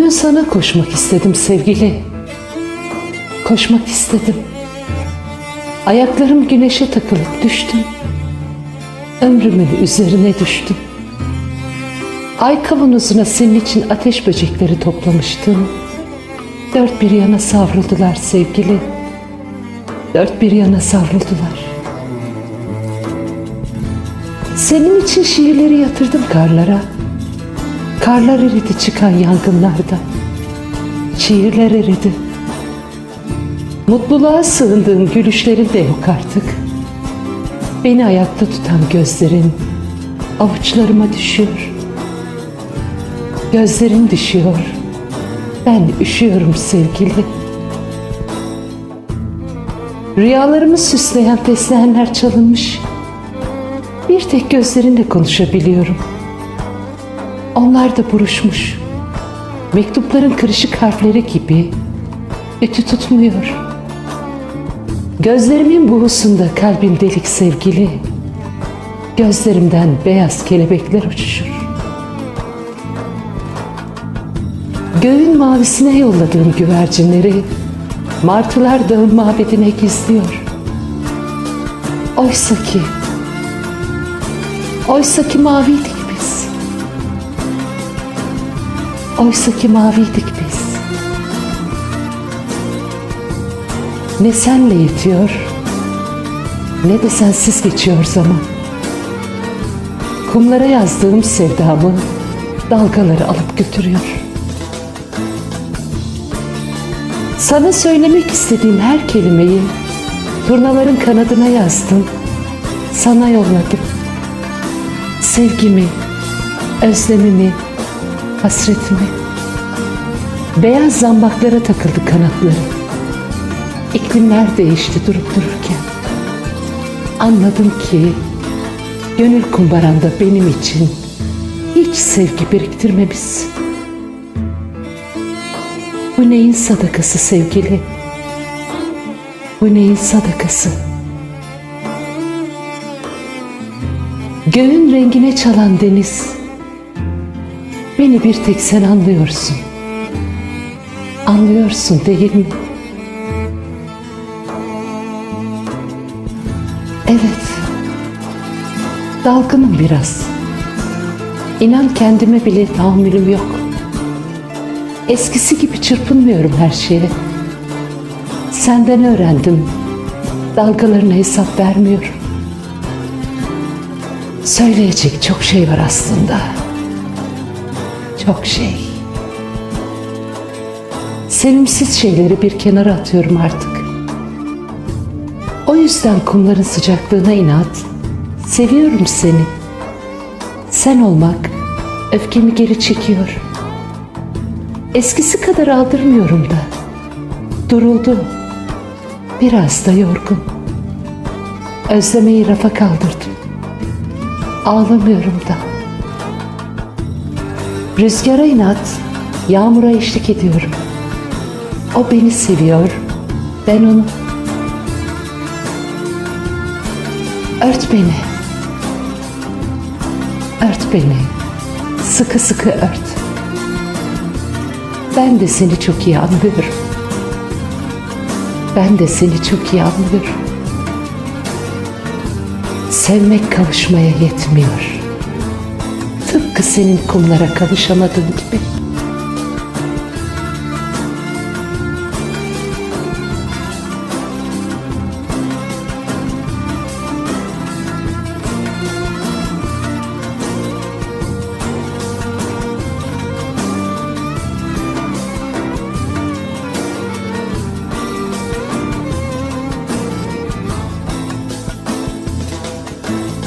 Bugün sana koşmak istedim sevgili. Koşmak istedim. Ayaklarım güneşe takılıp düştüm. Ömrümün üzerine düştüm. Ay kavanozuna senin için ateş böcekleri toplamıştım. Dört bir yana savruldular sevgili. Dört bir yana savruldular. Senin için şiirleri yatırdım karlara. Karlar eridi çıkan yangınlarda. Şiirler eridi. Mutluluğa sığındığım gülüşlerin de yok artık. Beni ayakta tutan gözlerin avuçlarıma düşüyor. Gözlerin düşüyor. Ben üşüyorum sevgili. Rüyalarımı süsleyen fesleğenler çalınmış. Bir tek gözlerinle konuşabiliyorum. Onlar da buruşmuş. Mektupların kırışık harfleri gibi ütü tutmuyor. Gözlerimin buğusunda kalbim delik sevgili. Gözlerimden beyaz kelebekler uçuşur. Göğün mavisine yolladığım güvercinleri martılar dağın mabedine gizliyor. Oysa ki, oysa ki maviydik Oysa ki maviydik biz. Ne senle yetiyor, ne de sensiz geçiyor zaman. Kumlara yazdığım sevdamı dalgaları alıp götürüyor. Sana söylemek istediğim her kelimeyi turnaların kanadına yazdım. Sana yolladım. Sevgimi, özlemimi, hasretimi. Beyaz zambaklara takıldı kanatları. İklimler değişti durup dururken. Anladım ki gönül kumbaranda benim için hiç sevgi biriktirmemişsin. Bu neyin sadakası sevgili? Bu neyin sadakası? Göğün rengine çalan deniz. Beni bir tek sen anlıyorsun. Anlıyorsun değil mi? Evet. Dalgınım biraz. İnan kendime bile tahammülüm yok. Eskisi gibi çırpınmıyorum her şeye. Senden öğrendim. Dalgalarına hesap vermiyorum. Söyleyecek çok şey var aslında. Çok şey. Sevimsiz şeyleri bir kenara atıyorum artık. O yüzden kumların sıcaklığına inat. Seviyorum seni. Sen olmak öfkemi geri çekiyor. Eskisi kadar aldırmıyorum da. Duruldu. Biraz da yorgun. Özlemeyi rafa kaldırdım. Ağlamıyorum da. Rüzgara inat, yağmura eşlik ediyorum. O beni seviyor, ben onu. Ört beni. Ört beni. Sıkı sıkı ört. Ben de seni çok iyi anlıyorum. Ben de seni çok iyi anlıyorum. Sevmek kavuşmaya yetmiyor. Tıpkı senin kumlara kavuşamadığın gibi.